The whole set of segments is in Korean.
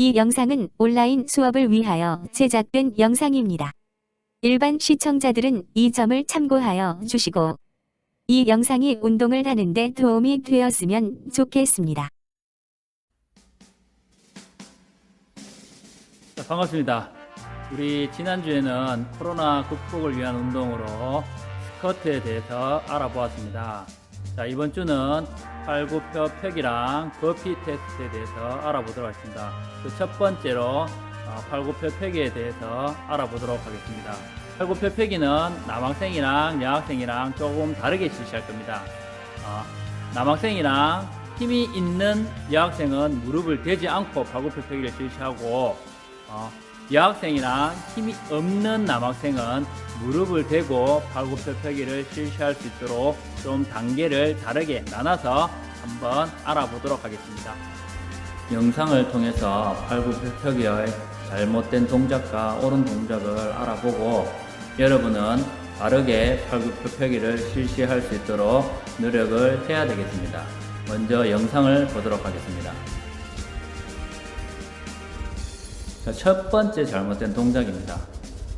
이 영상은 온라인 수업을 위하여 제작된 영상입니다. 일반 시청자들은 이 점을 참고하여 주시고 이 영상이 운동을 하는데 도움이 되었으면 좋겠습니다. 자, 반갑습니다. 우리 지난주에는 코로나 극복을 위한 운동으로 스쿼트에 대해서 알아보았습니다. 자, 이번 주는 팔굽혀 펴기랑 버피 테스트에 대해서 알아보도록 하겠습니다. 그 첫 번째로 어, 팔굽혀 펴기에 대해서 알아보도록 하겠습니다. 팔굽혀 펴기는 남학생이랑 여학생이랑 조금 다르게 실시할 겁니다. 어, 남학생이랑 힘이 있는 여학생은 무릎을 대지 않고 팔굽혀 펴기를 실시하고 어, 여학생이랑 힘이 없는 남학생은 무릎을 대고 팔굽혀 펴기를 실시할 수 있도록 좀 단계를 다르게 나눠서 한번 알아보도록 하겠습니다. 영상을 통해서 팔굽혀 펴기의 잘못된 동작과 옳은 동작을 알아보고 여러분은 바르게 팔굽혀 펴기를 실시할 수 있도록 노력을 해야 되겠습니다. 먼저 영상을 보도록 하겠습니다. 첫 번째 잘못된 동작입니다.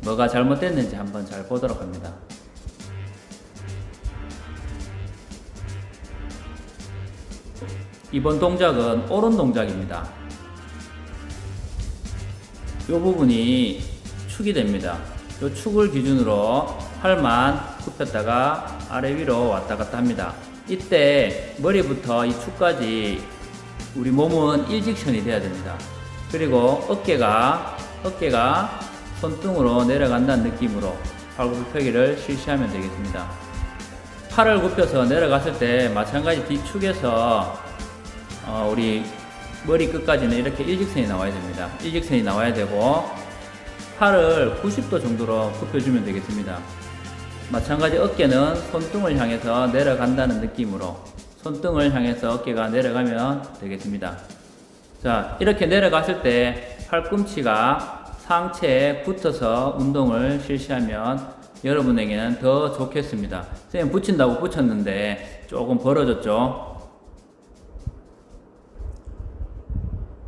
뭐가 잘못됐는지 한번 잘 보도록 합니다. 이번 동작은 옳은 동작입니다. 이 부분이 축이 됩니다. 이 축을 기준으로 팔만 굽혔다가 아래 위로 왔다 갔다 합니다. 이때 머리부터 이 축까지 우리 몸은 일직선이 돼야 됩니다. 그리고 어깨가 어깨가 손등으로 내려간다는 느낌으로 팔굽혀펴기를 실시하면 되겠습니다. 팔을 굽혀서 내려갔을 때 마찬가지 뒤축에서 어, 우리 머리 끝까지는 이렇게 일직선이 나와야 됩니다. 일직선이 나와야 되고 팔을 90도 정도로 굽혀주면 되겠습니다. 마찬가지 어깨는 손등을 향해서 내려간다는 느낌으로 손등을 향해서 어깨가 내려가면 되겠습니다. 자, 이렇게 내려갔을 때 팔꿈치가 상체에 붙어서 운동을 실시하면 여러분에게는 더 좋겠습니다. 선생님 붙인다고 붙였는데 조금 벌어졌죠?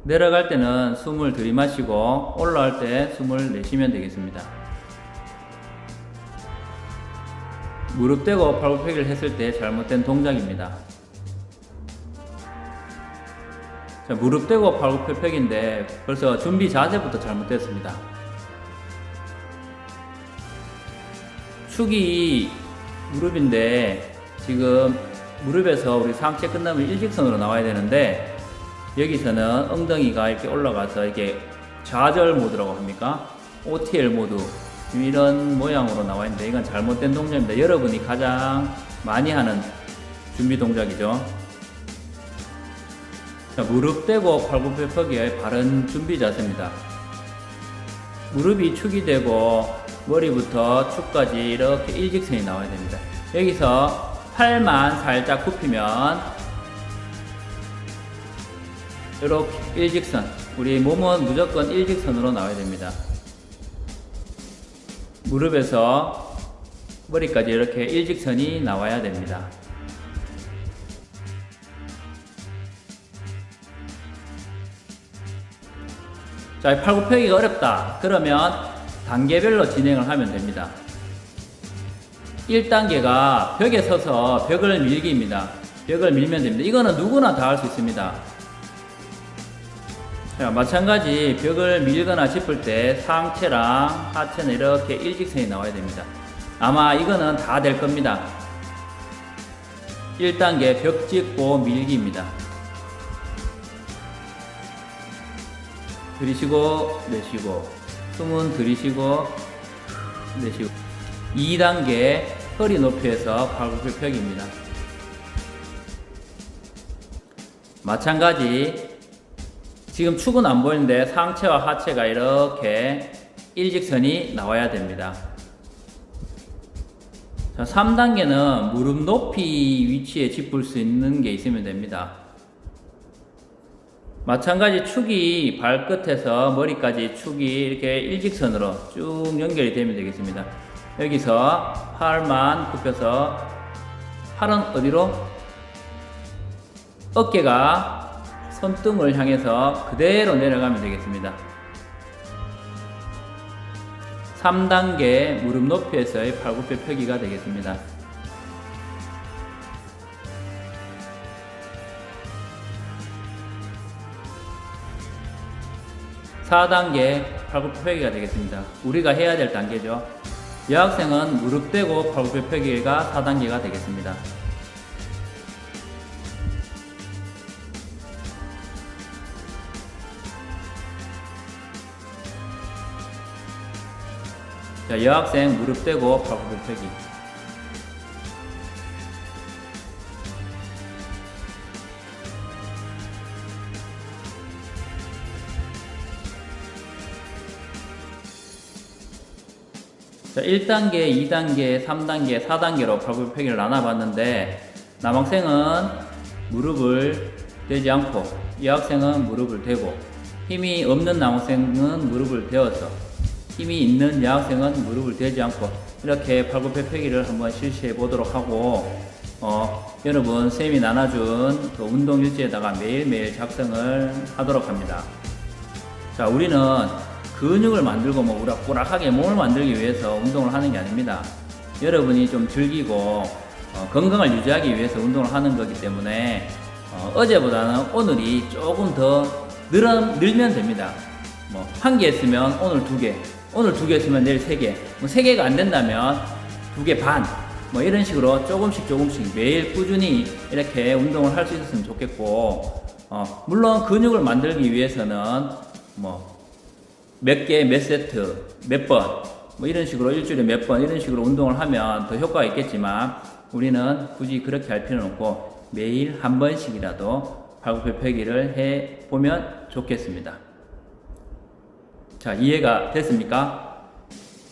내려갈 때는 숨을 들이마시고 올라갈 때 숨을 내쉬면 되겠습니다. 무릎 대고 팔굽혀펴기를 했을 때 잘못된 동작입니다. 무릎 대고 팔굽혀펴기인데 벌써 준비 자세부터 잘못됐습니다. 축이 무릎인데 지금 무릎에서 우리 상체 끝나면 일직선으로 나와야 되는데 여기서는 엉덩이가 이렇게 올라가서 이게 좌절 모드라고 합니까? OTL 모드 이런 모양으로 나와 있는데 이건 잘못된 동작입니다. 여러분이 가장 많이 하는 준비 동작이죠. 자, 무릎 대고 팔굽혀펴기의 바른 준비 자세입니다. 무릎이 축이 되고 머리부터 축까지 이렇게 일직선이 나와야 됩니다. 여기서 팔만 살짝 굽히면 이렇게 일직선. 우리 몸은 무조건 일직선으로 나와야 됩니다. 무릎에서 머리까지 이렇게 일직선이 나와야 됩니다. 자, 팔굽혀기가 어렵다. 그러면 단계별로 진행을 하면 됩니다. 1단계가 벽에 서서 벽을 밀기입니다. 벽을 밀면 됩니다. 이거는 누구나 다 할 수 있습니다. 자, 마찬가지 벽을 밀거나 짚을 때 상체랑 하체는 이렇게 일직선이 나와야 됩니다. 아마 이거는 다 될 겁니다. 1단계 벽 짚고 밀기입니다. 들이쉬고 내쉬고 숨은 들이쉬고 내쉬고 2단계 허리 높이에서 팔굽혀펴기입니다. 마찬가지 지금 축은 안 보이는데 상체와 하체가 이렇게 일직선이 나와야 됩니다. 자, 3단계는 무릎 높이 위치에 짚을 수 있는 게 있으면 됩니다. 마찬가지 축이 발끝에서 머리까지 축이 이렇게 일직선으로 쭉 연결이 되면 되겠습니다. 여기서 팔만 굽혀서 팔은 어디로? 어깨가 손등을 향해서 그대로 내려가면 되겠습니다. 3단계 무릎 높이에서의 팔굽혀 펴기가 되겠습니다. 사단계 팔굽혀 펴기가 되겠습니다. 우리가 해야 될 단계죠. 여학생은 무릎 대고 팔굽혀 펴기가 4단계가 되겠습니다. 자, 여학생 무릎 대고 팔굽혀 펴기. 자, 1단계, 2단계, 3단계, 4단계로 팔굽혀 펴기를 나눠봤는데 남학생은 무릎을 대지 않고 여학생은 무릎을 대고 힘이 없는 남학생은 무릎을 대어서 힘이 있는 여학생은 무릎을 대지 않고 이렇게 팔굽혀 펴기를 한번 실시해 보도록 하고 어, 여러분 쌤이 나눠준 그 운동 일지에다가 매일매일 작성을 하도록 합니다. 자, 우리는 근육을 만들고 뭐 우락부락하게 몸을 만들기 위해서 운동을 하는 게 아닙니다. 여러분이 좀 즐기고 어, 건강을 유지하기 위해서 운동을 하는 거기 때문에 어, 제보다는 오늘이 조금 더 늘어, 늘면 됩니다. 뭐 한 개 했으면 오늘 두 개, 오늘 두 개 했으면 내일 세 개, 뭐 세 개가 안 된다면 두 개 반, 뭐 이런 식으로 조금씩 조금씩 매일 꾸준히 이렇게 운동을 할 수 있었으면 좋겠고, 어, 물론 근육을 만들기 위해서는 뭐 몇 개, 몇 세트, 몇 번, 뭐 이런 식으로 일주일에 몇 번 이런 식으로 운동을 하면 더 효과가 있겠지만 우리는 굳이 그렇게 할 필요는 없고 매일 한 번씩이라도 발굽혀 펴기를 해 보면 좋겠습니다. 자, 이해가 됐습니까?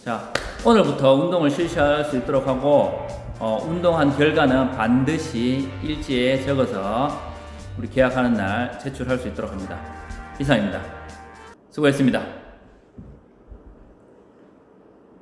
자, 오늘부터 운동을 실시할 수 있도록 하고 어, 운동한 결과는 반드시 일지에 적어서 우리 계약하는 날 제출할 수 있도록 합니다. 이상입니다. 수고했습니다.